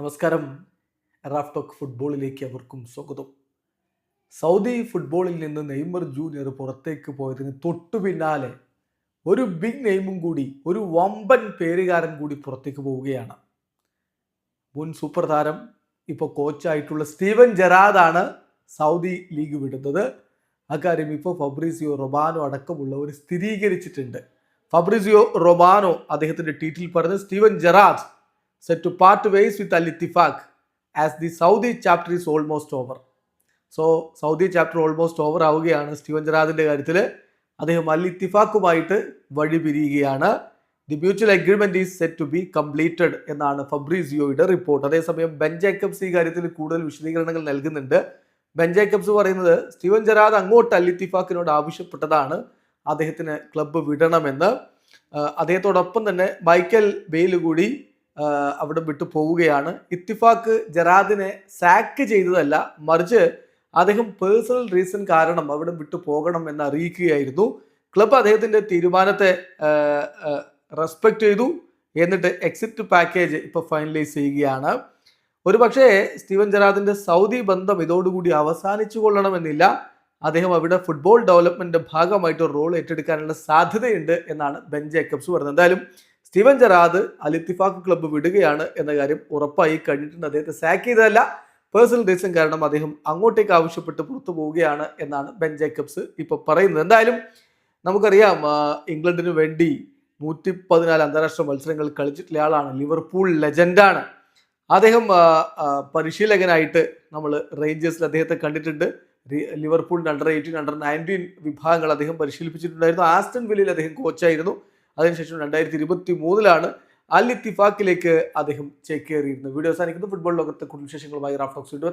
നമസ്കാരം. Raf talk ഫുട്ബോളിലേക്ക് അവർക്കും സ്വാഗതം. സൗദി ഫുട്ബോളിൽ നിന്ന് നെയ്മർ ജൂനിയർ പുറത്തേക്ക് പോയതിന് തൊട്ടു പിന്നാലെ ഒരു ബിഗ് നെയിമും കൂടി ഒരു വമ്പൻ പേരുകാരൻ കൂടി പുറത്തേക്ക് പോവുകയാണ്. മുൻ സൂപ്പർ താരം ഇപ്പോൾ കോച്ചായിട്ടുള്ള സ്റ്റീവൻ ജെറാദാണ് സൗദി ലീഗ് വിടുന്നത്. അക്കാര്യം ഇപ്പോൾ ഫബ്രീസിയോ റൊബാനോ അടക്കമുള്ളവർ സ്ഥിരീകരിച്ചിട്ടുണ്ട്. ഫബ്രീസിയോ റൊബാനോ അദ്ദേഹത്തിന്റെ ട്വീറ്റിൽ പറഞ്ഞ് Steven Gerrard set to part ways with Al Ittifaq as the Saudi chapter is almost over. So Saudi chapter almost over ആവുകയാണ് സ്റ്റീവൻ ജറാദിന്റെ കാര്യത്തിൽ. അദ്ദേഹം അൽ ഇത്തിഫാക്കുമായിട്ട് വഴി പിരിയുകയാണ്. The mutual agreement is set to be completed എന്നാണ് ഫബ്രീസിയോയുടെ report. അതേസമയം Ben Jacobs ഈ കാര്യത്തിൽ കൂടുതൽ വിശദീകരണങ്ങൾ നൽകുന്നുണ്ട്. ബെൻ ജേക്കബ്സ് പറയുന്നത് സ്റ്റീവൻ ജറാദ് അങ്ങോട്ട് അൽ ഇത്തിഫാക്കിനോട് ആവശ്യപ്പെട്ടതാണ് അദ്ദേഹത്തിന് ക്ലബ്ബ് വിടണമെന്ന്. അദ്ദേഹത്തോടൊപ്പം തന്നെ മൈക്കൽ ബെയിൽ കൂടി അവിടെ വിട്ടു പോവുകയാണ്. ഇത്തിഫാക്ക് ജറാദിനെ സാക്ക് ചെയ്തതല്ല മറിച്ച് അദ്ദേഹം പേഴ്സണൽ റീസൺ കാരണം അവിടെ വിട്ടു പോകണം എന്ന് അറിയിക്കുകയായിരുന്നു. ക്ലബ് അദ്ദേഹത്തിന്റെ തീരുമാനത്തെ റെസ്പെക്ട് ചെയ്തു. എന്നിട്ട് എക്സിറ്റ് പാക്കേജ് ഇപ്പോൾ ഫൈനലൈസ് ചെയ്യുകയാണ്. ഒരു പക്ഷേ സ്റ്റീവൻ ജറാദിന്റെ സൗദി ബന്ധം ഇതോടുകൂടി അവസാനിച്ചു കൊള്ളണമെന്നില്ല. അദ്ദേഹം അവിടെ ഫുട്ബോൾ ഡെവലപ്മെന്റിന്റെ ഭാഗമായിട്ട് റോൾ ഏറ്റെടുക്കാനുള്ള സാധ്യതയുണ്ട് എന്നാണ് ബെൻ ജേക്കബ്സ് പറഞ്ഞത്. എന്തായാലും സ്റ്റീവൻ ജറാദ് അൽ ഇത്തിഫാഖ് ക്ലബ്ബ് വിടുകയാണ് എന്ന കാര്യം ഉറപ്പായി കഴിഞ്ഞിട്ടുണ്ട്. അദ്ദേഹത്തെ സാക്ക് ചെയ്തതല്ല പേഴ്സണൽ റീസൺ കാരണം അദ്ദേഹം അങ്ങോട്ടേക്ക് ആവശ്യപ്പെട്ട് പുറത്തു പോവുകയാണ് എന്നാണ് ബെൻ ജേക്കബ്സ് ഇപ്പോൾ പറയുന്നത്. എന്തായാലും നമുക്കറിയാം ഇംഗ്ലണ്ടിന് വേണ്ടി നൂറ്റി പതിനാല് അന്താരാഷ്ട്ര മത്സരങ്ങൾ കളിച്ചിട്ടുള്ള ആളാണ്. ലിവർപൂൾ ലെജൻഡാണ്. അദ്ദേഹം പരിശീലകനായിട്ട് നമ്മൾ റേഞ്ചേഴ്സിൽ അദ്ദേഹത്തെ കണ്ടിട്ടുണ്ട്. ലിവർപൂളിന്റെ അണ്ടർ എയ്റ്റീൻ അണ്ടർ നയന്റീൻ വിഭാഗങ്ങൾ അദ്ദേഹം പരിശീലിപ്പിച്ചിട്ടുണ്ടായിരുന്നു. ആസ്റ്റൺ വില്ലിൽ അദ്ദേഹം കോച്ചായിരുന്നു അതിനുശേഷം രണ്ടായിരത്തി ഇരുപത്തി മൂന്നിലാണ് അൽ ഇത്തിഫാക്കിലേക്ക് അദ്ദേഹം ചേക്കേറിയിരുന്നത്. വീഡിയോ അവസാനിക്കുന്നത് ഫുട്ബോൾ ലോകത്തെ കൂടുതൽ വിശേഷങ്ങളുമായി റാഫ്റ്റോക്സ് വീണ്ടും